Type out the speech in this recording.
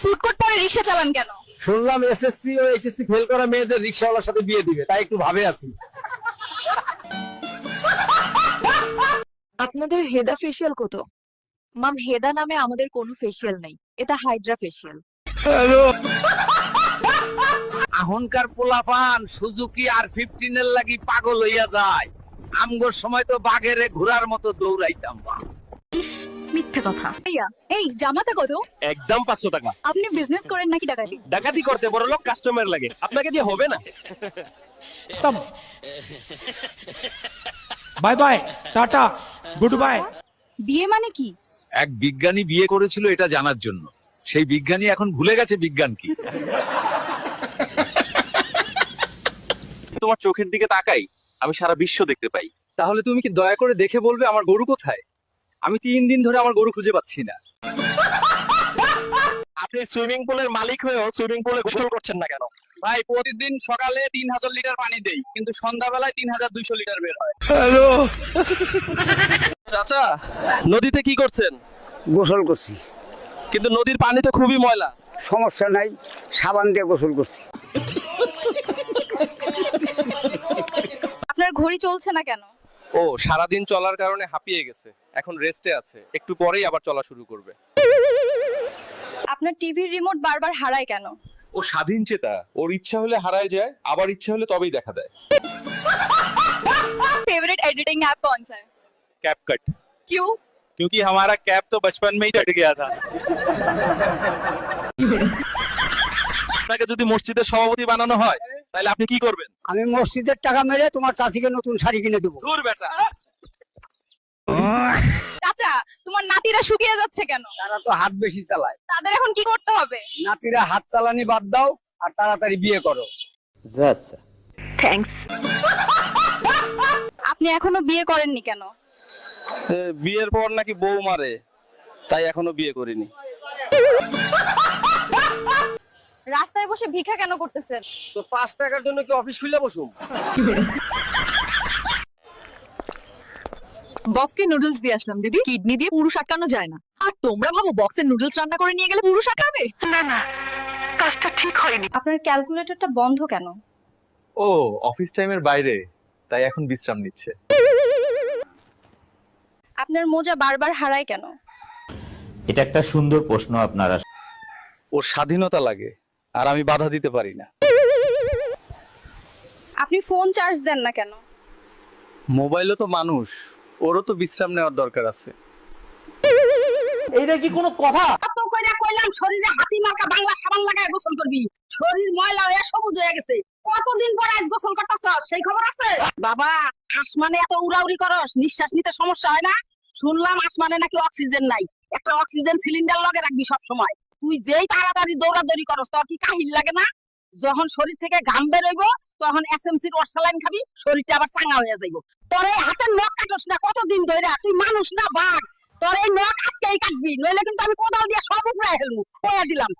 Suit coat পরে রিক্সা চালান কেন? শুনলাম এসএসসি ও এইচএসসি ফেল করা মেয়েদের রিক্সাওয়ালার সাথে বিয়ে দিবে তাই একটু ভাবে আছি। আপনাদের হেদা ফেশিয়াল কত? মাম হেদা নামে আমাদের কোনো ফেশিয়াল নেই। এটা হাইড্রা ফেশিয়াল আহনকার পোলাপান সুজুকি আর ফিফটিন এর লাগি পাগল হইয়া যায়। আমগোর সময় তো বাঘেরে ঘোড়ার মতো দৌড়াইতাম পাঁচশো টাকা। আপনি বিজনেস করেন নাকি ডাকাতি? করতে কাস্টমার লাগে। আপনাকে দিয়ে হবে না? Bye bye tata good bye. বিয়ে মানে কি? এক বিজ্ঞানী বিয়ে করেছিল এটা জানার জন্য। সেই বিজ্ঞানী এখন ভুলে গেছে বিজ্ঞান কি। তোমার চোখের দিকে তাকাই আমি সারা বিশ্ব দেখতে পাই। তাহলে তুমি কি দয়া করে দেখে বলবে আমার গরু কোথায়? আমি তিন দিন ধরে আমার গরু খুঁজে পাচ্ছি না। আপনি সুইমিং পুলের মালিক হয়েও সুইমিং পুলে গোসল করছেন না কেন? ভাই প্রতিদিন সকালে তিন হাজার লিটার পানি দেই কিন্তু সন্ধ্যাবেলায় তিন হাজার দুইশো লিটার বের হয়। চাচা নদীতে কি করছেন? গোসল করছি। কিন্তু নদীর পানি তো খুবই ময়লা। সমস্যা নাই সাবান দিয়ে গোসল করছি। আপনার ঘড়ি চলছে না কেন? ও সারাদিন চলার কারণে হাঁপিয়ে গেছে এখন রেস্টে আছে একটু পরেই আবার চলা শুরু করবে আপনার টিভির রিমোট বারবার হারায় কেন ও স্বাধীন চেতা ওর ইচ্ছা হলে হারায় যায় আবার ইচ্ছা হলে তবেই দেখা দেয় फेवरेट एडिटिंग ऐप कौन सा है कैप कट क्यों क्योंकि हमारा कैप तो बचपन में ही कट गया था আপনাকে যদি মসজিদের সভাপতি বানানো হয় তাহলে আপনি কি করবেন? আমি মসজিদের টাকা মেরে তোমার চাষিকে নতুন শাড়ি কিনে দেবো। দূর বেটা। চাচা তোমার নাতিরা শুকিয়ে যাচ্ছে কেন? তারা তো হাত বেশি চালায়। তাদের এখন কি করতে হবে? নাতিরা হাত চালানি বাদ দাও আর তাড়াতাড়ি বিয়ে করো। আপনি এখনও বিয়ে করেননি কেন? বিয়ের পর নাকি বউ মারে তাই এখনও বিয়ে করিনি। রাস্তায় বসে ভিক্ষা কেন করতেছেন? তো পাঁচ টাকার জন্য কি অফিস খুলে বসুম? বফকে নুডলস দিয়ে আসলাম দিদি। কিডনি দিয়ে পুরুষ আটকানো যায় না। আর তোমরা ভাবো বক্সের নুডলস রান্না করে নিয়ে গেলে পুরুষ আটকাবে? না না কাজটা ঠিক হয়নি। আপনার ক্যালকুলেটরটা বন্ধ কেন? ও অফিস টাইমের বাইরে তাই এখন বিশ্রাম নিচ্ছে। আপনার মোজা বারবার হারায় কেন? এটা একটা সুন্দর প্রশ্ন আপনারা ওর স্বাধীনতা লাগে। আর আমি বাধা দিতে পারি না। আপনি ফোন চার্জ দেন না কেন? মোবাইলও তো মানুষ ওরও তো বিশ্রাম নেওয়ার দরকার আছে। এইটা কি কোনো কথা? কত কইরা কইলাম শরীরে হাতি মার্কা বাংলা সাবান লাগায় গোসল করবি? শরীর ময়লা হয়ে সবুজ হয়ে গেছে। কতদিন পর আজ গোসল করতেছ? সেই খবর আছে? বাবা আসমানে এত উড়াউড়ি করস নিঃশ্বাস নিতে সমস্যা হয় না? শুনলাম আসমানে নাকি অক্সিজেন নাই। একটা অক্সিজেন সিলিন্ডার লগে রাখবি সব সময় তুই যেই তাড়াতাড়ি দৌড়াদৌড়ি করস, তোর কি কাহিল লাগে না? যখন শরীর থেকে ঘাম বেরোইব, তখন এসএমসির অর্সালাইন খাবি, শরীরটা আবার চাঙ্গা হয়ে যাইব। তোর এই হাতের নখ কাটস না, কতদিন ধরে তুই মানুষ না বাঘ। তোর এই নখ আজকেই কাটবি, নইলে কিন্তু আমি কোদাল দিয়ে সব উপরে হেলমু কয়ে দিলাম।